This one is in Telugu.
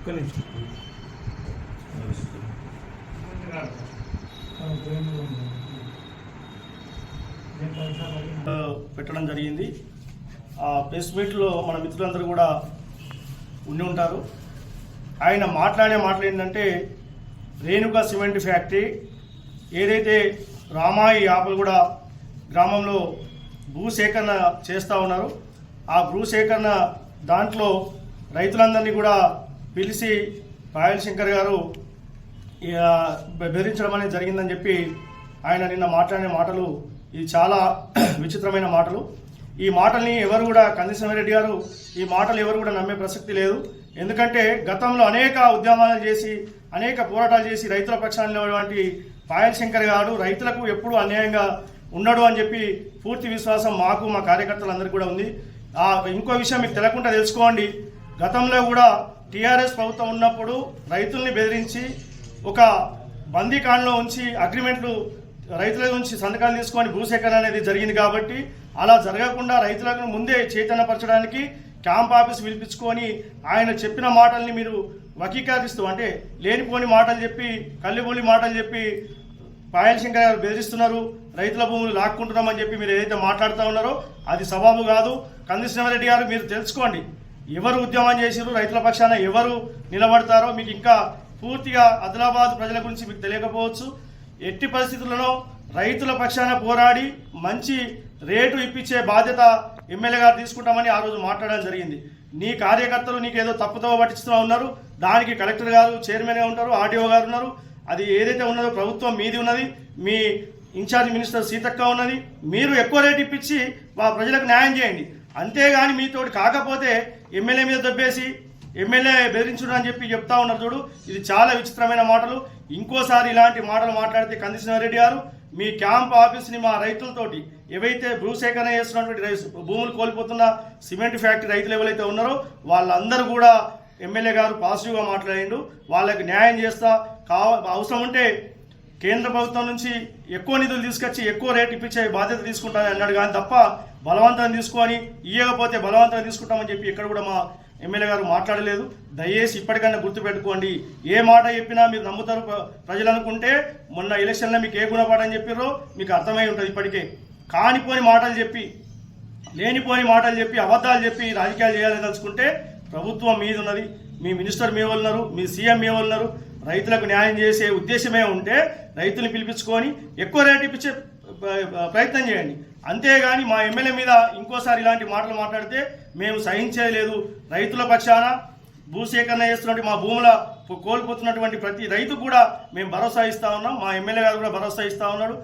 ఒక్క నిమిషం. పెట్టడం జరిగింది. ఆ ప్రెస్ మీట్లో మన మిత్రులందరూ కూడా ఉండి ఉంటారు. ఆయన మాట్లాడే మాటలు ఏంటంటే రేణుకా సిమెంట్ ఫ్యాక్టరీ ఏదైతే రామాయి ఆపలగూడ గ్రామంలో భూసేకరణ చేస్తూ ఉన్నారు ఆ భూసేకరణ దాంట్లో రైతులందరినీ కూడా పిలిచి పాయల్ శంకర్ గారు ఇక బెదిరించడం అనేది జరిగిందని చెప్పి ఆయన నిన్న మాట్లాడిన మాటలు ఇది చాలా విచిత్రమైన మాటలు. ఈ మాటల్ని ఎవరు కూడా కందిశ్వరెడ్డి గారు ఈ మాటలు ఎవరు కూడా నమ్మే ప్రసక్తి లేదు. ఎందుకంటే గతంలో అనేక ఉద్యమాలు చేసి అనేక పోరాటాలు చేసి రైతుల పక్షాన్ని ఉన్నటువంటి పాయల్ శంకర్ గారు రైతులకు ఎప్పుడు అన్యాయంగా ఉండడు అని చెప్పి పూర్తి విశ్వాసం మాకు మా కార్యకర్తలందరికీ కూడా ఉంది. ఆ ఇంకో విషయం మీకు తెలకుండా తెలుసుకోండి. గతంలో కూడా టీఆర్ఎస్ ప్రభుత్వం ఉన్నప్పుడు రైతుల్ని బెదిరించి ఒక బందీకాండలో ఉంచి అగ్రిమెంట్లు రైతుల నుంచి సంతకాలు తీసుకొని భూసేకరణ అనేది జరిగింది కాబట్టి అలా జరగకుండా రైతులకు ముందే చైతన్యపరచడానికి క్యాంప్ ఆఫీస్ పిలిపించుకొని ఆయన చెప్పిన మాటల్ని మీరు వకీకరిస్తూ అంటే లేనిపోని మాటలు చెప్పి కల్లిబొల్లి మాటలు చెప్పి పాయల్ శంకర్ గారు బెదిరిస్తున్నారు రైతుల భూములు లాక్కుంటున్నామని చెప్పి మీరు ఏదైతే మాట్లాడుతూ ఉన్నారో అది సబాబు కాదు. కందిశ్రమరెడ్డి గారు మీరు తెలుసుకోండి. ఎవరు ఉద్యమం చేసారు రైతుల పక్షాన ఎవరు నిలబడతారో మీకు ఇంకా పూర్తిగా ఆదిలాబాద్ ప్రజల గురించి మీకు తెలియకపోవచ్చు. ఎట్టి పరిస్థితులలో రైతుల పక్షాన పోరాడి మంచి రేటు ఇప్పించే బాధ్యత ఎమ్మెల్యే గారు తీసుకుంటామని ఆ రోజు మాట్లాడడం జరిగింది. నీ కార్యకర్తలు నీకేదో తప్పుతో పట్టిస్తూ ఉన్నారు. దానికి కలెక్టర్ గారు చైర్మన్గా ఉంటారు ఆర్డీఓ గారు ఉన్నారు. అది ఏదైతే ఉన్నదో ప్రభుత్వం మీది ఉన్నది మీ ఇన్ఛార్జ్ మినిస్టర్ సీతక్క ఉన్నది. మీరు ఎక్కువ రేటు ఇప్పించి మా ప్రజలకు న్యాయం చేయండి. అంతేగాని మీతోటి కాకపోతే ఎమ్మెల్యే మీద దొబ్బేసి ఎమ్మెల్యే బెదిరించుడు అని చెప్పి చెప్తా ఉన్నారు చూడు. ఇది చాలా విచిత్రమైన మాటలు. ఇంకోసారి ఇలాంటి మాటలు మాట్లాడితే కందిశ్వరెడ్డి గారు మీ క్యాంప్ ఆఫీస్ని మా రైతులతోటి ఏవైతే భూసేకరణ చేస్తున్నటువంటి రైస్ భూములు కోల్పోతున్న సిమెంట్ ఫ్యాక్టరీ రైతులు ఎవరైతే ఉన్నారో వాళ్ళందరూ కూడా ఎమ్మెల్యే గారు పాజిటివ్గా మాట్లాడిండు. వాళ్ళకి న్యాయం చేస్తా. కావ అవసరం ఉంటే కేంద్ర ప్రభుత్వం నుంచి ఎక్కువ నిధులు తీసుకొచ్చి ఎక్కువ రేటు ఇప్పించే బాధ్యత తీసుకుంటానని అన్నాడు. కానీ తప్ప బలవంతం తీసుకొని ఇయ్యకపోతే బలవంతం తీసుకుంటామని చెప్పి ఎక్కడ కూడా మా ఎమ్మెల్యే గారు మాట్లాడలేదు. దయచేసి ఇప్పటికైనా గుర్తుపెట్టుకోండి. ఏ మాట చెప్పినా మీరు నమ్ముతారు ప్ర- ప్రజలు అనుకుంటే మొన్న ఎలక్షన్లో మీకు ఏ గుణపాఠం చెప్పిర్రో మీకు అర్థమై ఉంటుంది ఇప్పటికే. కానిపోని మాటలు చెప్పి లేనిపోని మాటలు చెప్పి అబద్ధాలు చెప్పి రాజకీయాలు చేయాలని తలుచుకుంటే ప్రభుత్వం మీద ఉన్నది మీ మినిస్టర్ మీ వాళ్ళు ఉన్నారు మీ సీఎం మీ వాళ్ళు ఉన్నారు రైతులకు న్యాయం చేసే ఉద్దేశమే ఉంటే రైతులు పిలిపించుకొని ఎక్కువ రేటు ఇప్పించే ప్రయత్నం చేయండి. అంతేగాని మా ఎమ్మెల్యే మీద ఇంకోసారి ఇలాంటి మాటలు మాట్లాడితే మేము సహించేది రైతుల పక్షాన భూసేకరణ చేస్తున్నటువంటి మా భూముల కోల్పోతున్నటువంటి ప్రతి రైతు కూడా మేము భరోసా ఇస్తా ఉన్నాం. మా ఎమ్మెల్యే గారు కూడా భరోసా ఇస్తా ఉన్నాడు.